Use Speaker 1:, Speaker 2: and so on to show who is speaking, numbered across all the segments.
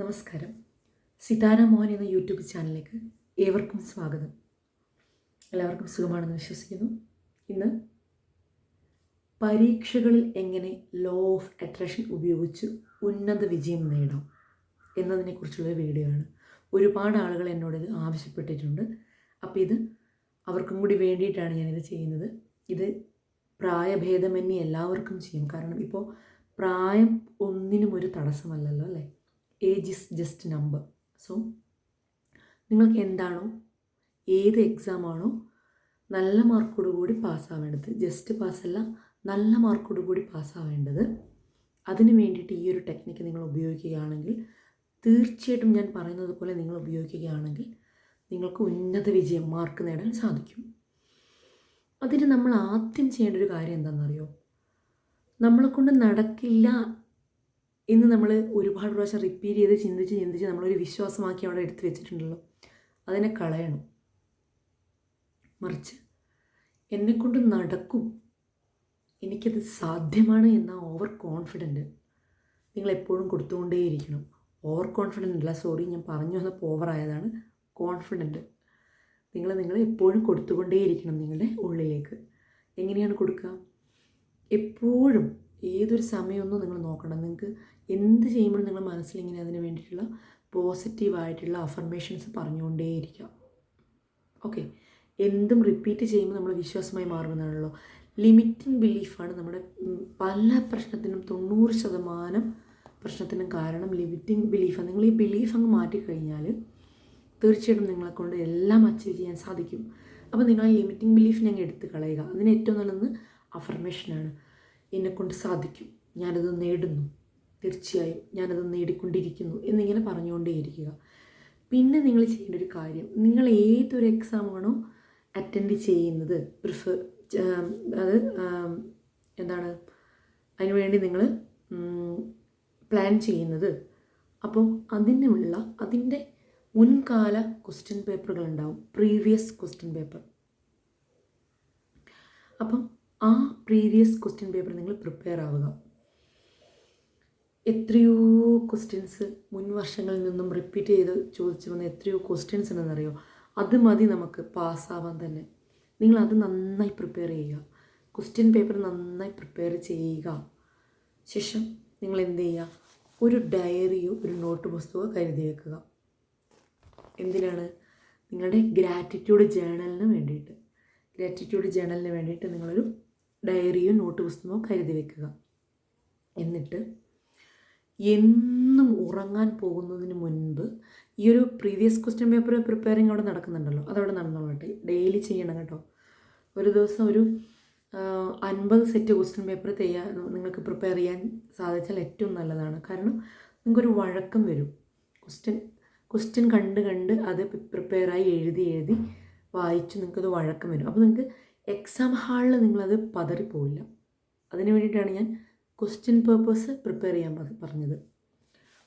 Speaker 1: നമസ്കാരം. സിതാര മോഹൻ എന്ന യൂട്യൂബ് ചാനലിലേക്ക് ഏവർക്കും സ്വാഗതം. എല്ലാവർക്കും സുഖമാണെന്ന് വിശ്വസിക്കുന്നു. ഇന്ന് പരീക്ഷകളിൽ എങ്ങനെ ലോ ഓഫ് അട്രാക്ഷൻ ഉപയോഗിച്ച് ഉന്നത വിജയം നേടാം എന്നതിനെക്കുറിച്ചുള്ള വീഡിയോ ആണ്. ഒരുപാട് ആളുകൾ എന്നോട് ഇത് ആവശ്യപ്പെട്ടിട്ടുണ്ട്. അപ്പോൾ ഇത് അവർക്കും കൂടി വേണ്ടിയിട്ടാണ് ഞാനിത് ചെയ്യുന്നത്. ഇത് പ്രായഭേദമന്യേ എല്ലാവർക്കും ചെയ്യും. കാരണം ഇപ്പോൾ പ്രായം ഒന്നിനും ഒരു തടസ്സമല്ലല്ലോ അല്ലേ? Age is just number so നിങ്ങൾക്ക് എന്താണോ ഏത് എക്സാമാണോ നല്ല മാർക്കോട് കൂടി പാസ്സാവേണ്ടത് ജസ്റ്റ് പാസ്സല്ല നല്ല മാർക്കോട് കൂടി പാസ്സാവേണ്ടത് അതിന് വേണ്ടിയിട്ട് ഈ ഒരു ടെക്നിക്ക് നിങ്ങൾ ഉപയോഗിക്കുകയാണെങ്കിൽ തീർച്ചയായിട്ടും ഞാൻ പറയുന്നത് പോലെ നിങ്ങൾ ഉപയോഗിക്കുകയാണെങ്കിൽ നിങ്ങൾക്ക് ഉന്നത വിജയം മാർക്ക് നേടാൻ സാധിക്കും. അതിന് നമ്മൾ ആദ്യം ചെയ്യേണ്ട ഒരു കാര്യം എന്താണെന്നറിയോ? നമ്മളെ കൊണ്ട് നടക്കില്ല എന്ന് നമ്മൾ ഒരുപാട് പ്രാവശ്യം റിപ്പീറ്റ് ചെയ്ത് ചിന്തിച്ച് ചിന്തിച്ച് നമ്മളൊരു വിശ്വാസമാക്കി അവിടെ എടുത്തു വെച്ചിട്ടുണ്ടല്ലോ. അതിനെ കളയണം. മറിച്ച് എന്നെക്കൊണ്ട് നടക്കും. എനിക്കത് സാധ്യമാണ് എന്ന ഓവർ കോൺഫിഡന്റ് നിങ്ങൾ എപ്പോഴും കൊടുത്തുകൊണ്ടേയിരിക്കണം. ഓവർ കോൺഫിഡന്റ് അല്ല സോറി ഞാൻ പറഞ്ഞു വന്നപ്പോൾ ഓവറായതാണ് കോൺഫിഡന്റ് നിങ്ങൾ നിങ്ങൾ എപ്പോഴും കൊടുത്തുകൊണ്ടേയിരിക്കണം നിങ്ങളുടെ ഉള്ളിലേക്ക്. എങ്ങനെയാണ് കൊടുക്കുക? എപ്പോഴും ഏതൊരു സമയമൊന്നും നിങ്ങൾ നോക്കണം നിങ്ങൾക്ക് എന്ത് ചെയ്യുമ്പോഴും നിങ്ങൾ മനസ്സിൽ ഇങ്ങനെ അതിന് വേണ്ടിയിട്ടുള്ള പോസിറ്റീവായിട്ടുള്ള അഫർമേഷൻസ് പറഞ്ഞുകൊണ്ടേയിരിക്കുക ഓക്കെ എന്തും റിപ്പീറ്റ് ചെയ്യുമ്പോൾ നമ്മൾ വിശ്വാസമായി മാറുന്നതാണല്ലോ ലിമിറ്റിംഗ് ബിലീഫാണ് നമ്മുടെ പല പ്രശ്നത്തിനും തൊണ്ണൂറ് ശതമാനം പ്രശ്നത്തിനും കാരണം ലിമിറ്റിംഗ് ബിലീഫാണ് നിങ്ങൾ ഈ ബിലീഫ് അങ്ങ് മാറ്റിക്കഴിഞ്ഞാൽ തീർച്ചയായിട്ടും നിങ്ങളെ കൊണ്ട് എല്ലാം അച്ചീവ് ചെയ്യാൻ സാധിക്കും. അപ്പോൾ നിങ്ങൾ ലിമിറ്റിംഗ് ബിലീഫിനെ അങ്ങ് എടുത്ത് കളയുക. അതിന് ഏറ്റവും നല്ലത് അഫർമേഷനാണ് എന്നെക്കൊണ്ട് സാധിക്കും. ഞാനത് നേടുന്നു. തീർച്ചയായും ഞാനത് നേടിക്കൊണ്ടിരിക്കുന്നു എന്നിങ്ങനെ പറഞ്ഞുകൊണ്ടേയിരിക്കുക. പിന്നെ നിങ്ങൾ ചെയ്യേണ്ട ഒരു കാര്യം. നിങ്ങൾ ഏതൊരു എക്സാമാണോ അറ്റൻഡ് ചെയ്യുന്നത്? പ്രിഫർ അത് എന്താണ്? അതിനുവേണ്ടി നിങ്ങൾ പ്ലാൻ ചെയ്യുന്നത്. അപ്പോൾ അതിനുള്ള അതിന്റെ മുൻകാല ക്വസ്റ്റ്യൻ പേപ്പറുകൾ ഉണ്ടാവും. പ്രീവിയസ് ക്വസ്റ്റ്യൻ പേപ്പർ അപ്പം ആ പ്രീവിയസ് ക്വസ്റ്റ്യൻ പേപ്പർ നിങ്ങൾ പ്രിപ്പയർ ആവുക. എത്രയോ ക്വസ്റ്റ്യൻസ് മുൻ വർഷങ്ങളിൽ നിന്നും റിപ്പീറ്റ് ചെയ്ത് ചോദിച്ചു വന്ന എത്രയോ ക്വസ്റ്റ്യൻസ് ഉണ്ടെന്നറിയോ? അത് മതി നമുക്ക് പാസ്സാവാൻ തന്നെ. നിങ്ങൾ അത് നന്നായി പ്രിപ്പയർ ചെയ്യുക. ക്വസ്റ്റ്യൻ പേപ്പർ നന്നായി പ്രിപ്പയർ ചെയ്യുക. ശേഷം നിങ്ങൾ എന്ത് ചെയ്യുക? ഒരു ഡയറിയോ ഒരു നോട്ട് പുസ്തകമോ കരുതി വെക്കുക. എന്തിനാണ്? നിങ്ങളുടെ ഗ്രാറ്റിറ്റ്യൂഡ് ജേണലിന് വേണ്ടിയിട്ട്. ഗ്രാറ്റിറ്റ്യൂഡ് ജേണലിന് വേണ്ടിയിട്ട് നിങ്ങളൊരു ഡയറിയോ നോട്ട് പുസ്തകമോ കരുതി വെക്കുക. എന്നിട്ട് എന്നും ഉറങ്ങാൻ പോകുന്നതിന് മുൻപ് ഈ ഒരു പ്രീവിയസ് ക്വസ്റ്റ്യൻ പേപ്പർ പ്രിപ്പയറിങ് അവിടെ നടക്കുന്നുണ്ടല്ലോ. അതവിടെ നടന്നോളട്ടെ. ഡെയിലി ചെയ്യണം കേട്ടോ. ഒരു ദിവസം ഒരു അൻപത് സെറ്റ് ക്വസ്റ്റ്യൻ പേപ്പർ ചെയ്യാൻ നിങ്ങൾക്ക് പ്രിപ്പയർ ചെയ്യാൻ സാധിച്ചാൽ ഏറ്റവും നല്ലതാണ്. കാരണം നിങ്ങൾക്കൊരു വഴക്കം വരും. ക്വസ്റ്റ്യൻ ക്വസ്റ്റ്യൻ കണ്ട് കണ്ട് അത് പ്രിപ്പയറായി എഴുതി എഴുതി വായിച്ച് നിങ്ങൾക്കത് വഴക്കം വരും. അപ്പോൾ നിങ്ങൾക്ക് എക്സാം ഹാളിൽ നിങ്ങളത് പതറിപ്പോവില്ല അതിന് വേണ്ടിയിട്ടാണ് ഞാൻ ക്വസ്റ്റ്യൻ പേപ്പേഴ്സ് പ്രിപ്പയർ ചെയ്യാൻ പറഞ്ഞത്.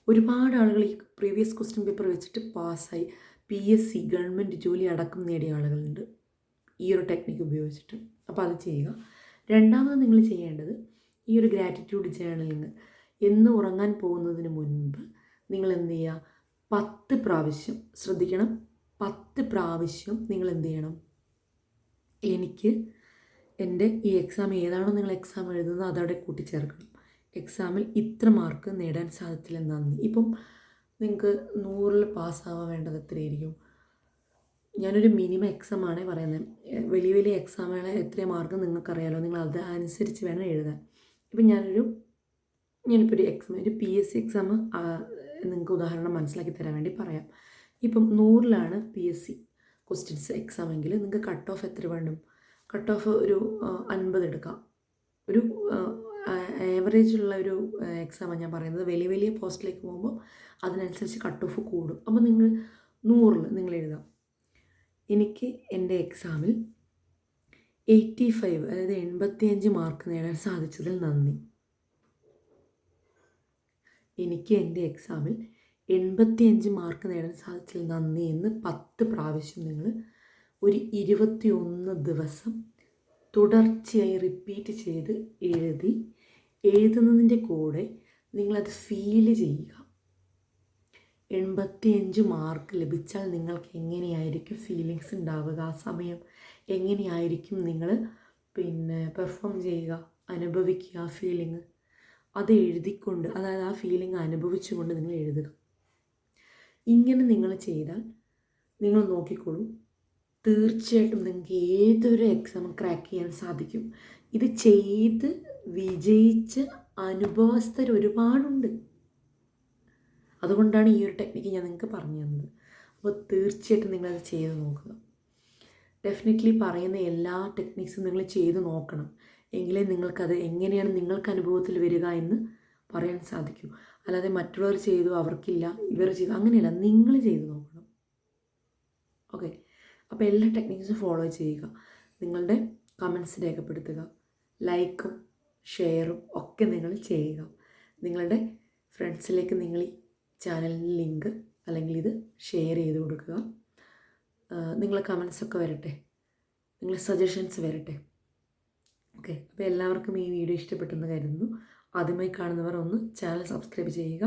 Speaker 1: ഒരുപാട് ആളുകൾ ഈ പ്രീവിയസ് ക്വസ്റ്റ്യൻ പേപ്പർ വെച്ചിട്ട് പാസ്സായി. പി എസ് സി ഗവൺമെന്റ് ജോലി അടക്കം നേടിയ ആളുകളുണ്ട്. ഈ ഒരു ടെക്നിക്ക് ഉപയോഗിച്ചിട്ട്. അപ്പോൾ അത് ചെയ്യുക. രണ്ടാമത് നിങ്ങൾ ചെയ്യേണ്ടത് ഈ ഒരു ഗ്രാറ്റിറ്റ്യൂഡ് ജേണലിങ് എന്ന് ഉറങ്ങാൻ പോകുന്നതിന് മുൻപ് നിങ്ങൾ എന്ത് ചെയ്യുക? പത്ത് പ്രാവശ്യം ശ്രദ്ധിക്കണം. പത്ത് പ്രാവശ്യം നിങ്ങൾ എന്ത് ചെയ്യണം? എനിക്ക് എന്റെ ഈ എക്സാം ഏതാണോ നിങ്ങൾ എക്സാം എഴുതുന്നത് അതവിടെ കൂട്ടിച്ചേർക്കണം. എക്സാമിൽ ഇത്ര മാർക്ക് നേടാൻ സാധിച്ചില്ല നന്ദി ഇപ്പം നിങ്ങൾക്ക് നൂറിൽ പാസ്സാവാൻ വേണ്ടത് എത്രയായിരിക്കും? ഞാനൊരു മിനിമം എക്സാം ആണ് പറയുന്നത് വലിയ വലിയ എക്സാമുകളെ എത്ര മാർക്ക് നിങ്ങൾക്കറിയാലോ. നിങ്ങൾ അത് അനുസരിച്ച് വേണം എഴുതാൻ. ഇപ്പം ഞാനൊരു ഞാനിപ്പോൾ ഒരു എക്സാം ഒരു പി എസ് സി എക്സാം നിങ്ങൾക്ക് ഉദാഹരണം മനസ്സിലാക്കി തരാൻ വേണ്ടി പറയാം. ഇപ്പം നൂറിലാണ് പി എസ് സി ക്വസ്റ്റ്യൻസ് എക്സാമെങ്കിൽ നിങ്ങൾക്ക് കട്ട് ഓഫ് എത്ര വേണം കട്ട് ഓഫ് ഒരു അൻപത് എടുക്കാം. ഒരു ആവറേജ് ഉള്ള ഒരു എക്സാമാണ് ഞാൻ പറയുന്നത്. വലിയ വലിയ പോസ്റ്റിലേക്ക് പോകുമ്പോൾ അതിനനുസരിച്ച് കട്ട് ഓഫ് കൂടും. അപ്പോൾ നിങ്ങൾ നൂറിൽ നിങ്ങൾ എഴുതാം. എനിക്ക് എന്റെ എക്സാമിൽ എയ്റ്റി ഫൈവ് അതായത് എൺപത്തിയഞ്ച് മാർക്ക് നേടാൻ സാധിച്ചതിൽ നന്ദി. എനിക്ക് എന്റെ എക്സാമിൽ എൺപത്തിയഞ്ച് മാർക്ക് നേടാൻ സാധിച്ചതിൽ നന്ദി എന്ന് പത്ത് പ്രാവശ്യം നിങ്ങൾ ഒരു ഇരുപത്തി ഒന്ന് ദിവസം തുടർച്ചയായി റിപ്പീറ്റ് ചെയ്ത് എഴുതി എഴുതുന്നതിന്റെ കൂടെ നിങ്ങളത് ഫീൽ ചെയ്യുക. എൺപത്തിയഞ്ച് മാർക്ക് ലഭിച്ചാൽ നിങ്ങൾക്ക് എങ്ങനെയായിരിക്കും ഫീലിങ്സ് ഉണ്ടാവുക? ആ സമയം എങ്ങനെയായിരിക്കും നിങ്ങൾ പിന്നെ പെർഫോം ചെയ്യുക അനുഭവിക്കുക ആ ഫീലിംഗ് അത് എഴുതിക്കൊണ്ട് അതായത് ആ ഫീലിംഗ് അനുഭവിച്ചുകൊണ്ട് നിങ്ങൾ എഴുതുക. ഇങ്ങനെ നിങ്ങൾ ചെയ്താൽ നിങ്ങൾ നോക്കിക്കോളൂ. തീർച്ചയായിട്ടും നിങ്ങൾക്ക് ഏതൊരു എക്സാം ക്രാക്ക് ചെയ്യാൻ സാധിക്കും. ഇത് ചെയ്ത് വിജയിച്ച അനുഭവസ്ഥർ ഒരുപാടുണ്ട്. അതുകൊണ്ടാണ് ഈ ഒരു ടെക്നിക്ക് ഞാൻ നിങ്ങൾക്ക് പറഞ്ഞു തന്നത്. അപ്പോൾ തീർച്ചയായിട്ടും നിങ്ങളത് ചെയ്ത് നോക്കുക. ഡെഫിനറ്റ്ലി പറയുന്ന എല്ലാ ടെക്നിക്സും നിങ്ങൾ ചെയ്ത് നോക്കണം. എങ്കിലേ നിങ്ങൾക്കത് എങ്ങനെയാണ് നിങ്ങൾക്ക് അനുഭവത്തിൽ വരിക എന്ന് പറയാൻ സാധിക്കൂ. അല്ലാതെ മറ്റുള്ളവർ ചെയ്തു അവർക്കില്ല ഇവർ ചെയ്തു അങ്ങനെയല്ല. നിങ്ങൾ ചെയ്തു നോക്കണം. ഓക്കെ അപ്പോൾ എല്ലാ ടെക്നിക്സും ഫോളോ ചെയ്യുക. നിങ്ങളുടെ കമൻസ് രേഖപ്പെടുത്തുക. ലൈക്കും ഷെയറും ഒക്കെ നിങ്ങൾ ചെയ്യുക. നിങ്ങളുടെ ഫ്രണ്ട്സിലേക്ക് നിങ്ങൾ ഈ ചാനലിന്റെ ലിങ്ക് അല്ലെങ്കിൽ ഇത് ഷെയർ ചെയ്ത് കൊടുക്കുക. നിങ്ങളെ കമൻസൊക്കെ വരട്ടെ. നിങ്ങളെ സജഷൻസ് വരട്ടെ. ഓക്കെ അപ്പോൾ എല്ലാവർക്കും ഈ വീഡിയോ ഇഷ്ടപ്പെട്ടെന്ന് കരുതുന്നു. ആദ്യമായി കാണുന്നവർ ഒന്ന് ചാനൽ സബ്സ്ക്രൈബ് ചെയ്യുക.